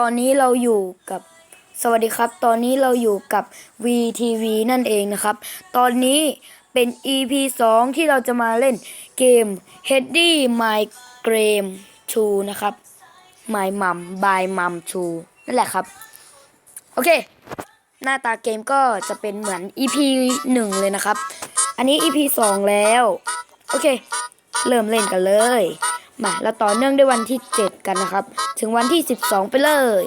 ตอนนี้เราอยู่กับสวัสดีครับ ตอนนี้เราอยู่กับ VTV นั่นเองนะครับ ตอนนี้เป็น EP 2 ที่เราจะมาเล่นเกม h e a d y My Game 2นะครับ My Mum by Mum 2นั่นแหละครับ โอเค หน้าตาเกมก็จะเป็นเหมือน EP 1 เลยนะครับ อันนี้ EP 2 แล้ว โอเค เริ่มเล่นกันเลย มาแล้วต่อเนื่องด้วยวันที่ 7 กันนะครับ ถึงวันที่ 12 ไปเลย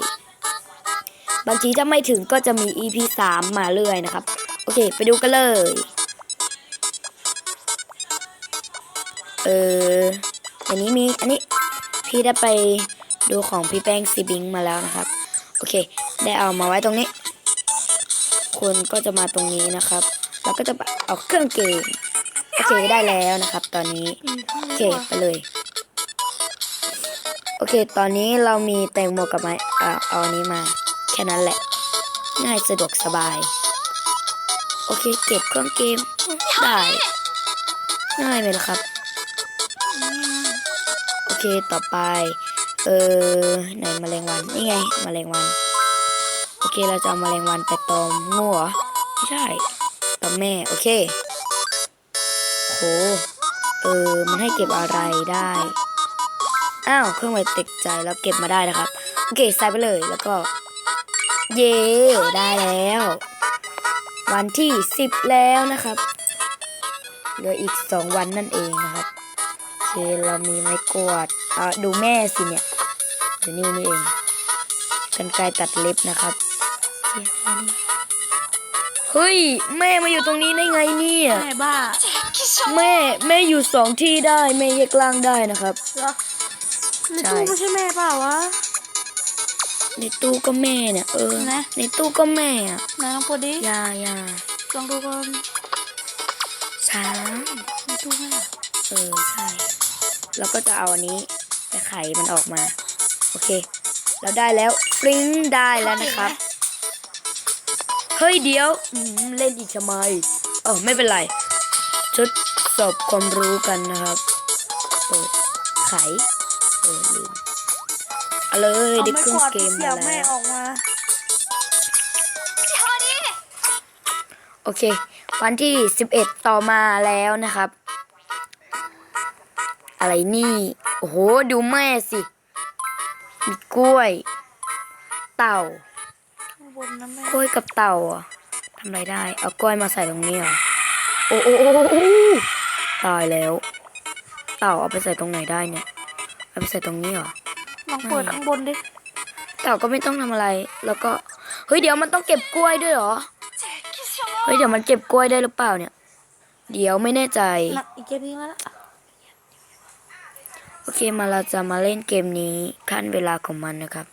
บางทีถ้าไม่ถึงก็จะมี EP 3 มาเรื่อยนะครับ โอเค ไปดูกันเลย เอออันนี้มี อันนี้พี่ได้ไปดูของพี่แป้งซีบิงมาแล้วนะครับ โอเค ได้เอามาไว้ตรงนี้คุณก็จะมาตรงนี้นะครับแล้วก็จะเอาเครื่องเกมโอเคได้แล้วนะครับ ตอนนี้ โอเค ไปเลย โอเค ตอนนี้เรามีแตงโมกับไม้อ่าเอาอันนี้มา แค่นั้นแหละ ง่ายสะดวกสบาย โอเค เก็บเครื่องเกม ได้ ง่ายไหมล่ะครับ โอเค ต่อไป เออไหนแมลงวัน นี่ไงมแมลงวัน โอเค เราจะเอามแมลงวันไปตอมงูเหรอไม่ใช่ตอมแม่ โอเค โห เออ มันให้เก็บอะไรได้ อ้าวเครื่องหมายติดใจแล้วเก็บมาได้นะครับ โอเคใส่ไปเลยแล้วก็ เย่ได้แล้ว วันที่สิบแล้วนะครับเหลืออีกสองวันนั่นเองนะครับโอเคเรามีไม้กวาดอ่าดูแม่สิเนี่ยเดี๋ยวนี่นี่เองกันไกรตัดเล็บนะครับโอเคมานี่เฮ้ย แม่มาอยู่ตรงนี้ได้ไงเนี่ยแม่บ้า แม่แม่อยู่สองที่ได้ แม่แยกล่างได้นะครับเหรอ ในใช่ตู้ไม่ใช่แม่เปล่าวะ ในตู้ก็แม่เนี่ย เออ นะ ในตู้ก็แม่อะไหนลองเปิดดิอยาอยาลองดูก่อนช้างในตู้แม่เออใช่แล้วก็จะเอาอันนี้ไปไขมันออกมา โอเค เราได้แล้วฟริ้งได้แล้วนะครับ เฮ้ยเดี๋ยวอืมเล่นอีกทำไมเออไม่เป็นไรทดสอบความรู้กันนะครับเปิดไข เออลืมเอาเลยเอาได้ไม่เครื่กองวาดเกมเสียมางแม่แล้วออกมาโอเค วันที่สิบเอ็ดต่อมาแล้วนะครับ อะไรนี่ โอ้โห ดูแม่สิ มีกล้วย เต่าข้างบนนะแม่กล้วยกับเต่าอะทำอะไรได้ เอากล้วยมาใส่ตรงนี้เหรอโอ้โอ้โอ้โอ้โอ้ตายแล้ว เต่าเอาไปใส่ตรงไหนได้เนี่ย เอาไปใส่ตรงนี้เหรอลองเปิดข้างบนดิเต่าก็ไม่ต้องทำอะไร แล้วก็เฮ้ยเดี๋ยวมันต้องเก็บกล้วยด้วยเหรอเฮ้ยเดี๋ยวมันเก็บกล้วยได้หรือเปล่าเนี่ย เดี๋ยวไม่แน่ใจหนักอีกเกมนี้มาละโอเคมาเราจะมาเล่นเกมนี้ขั้นเวลาของมันนะครับ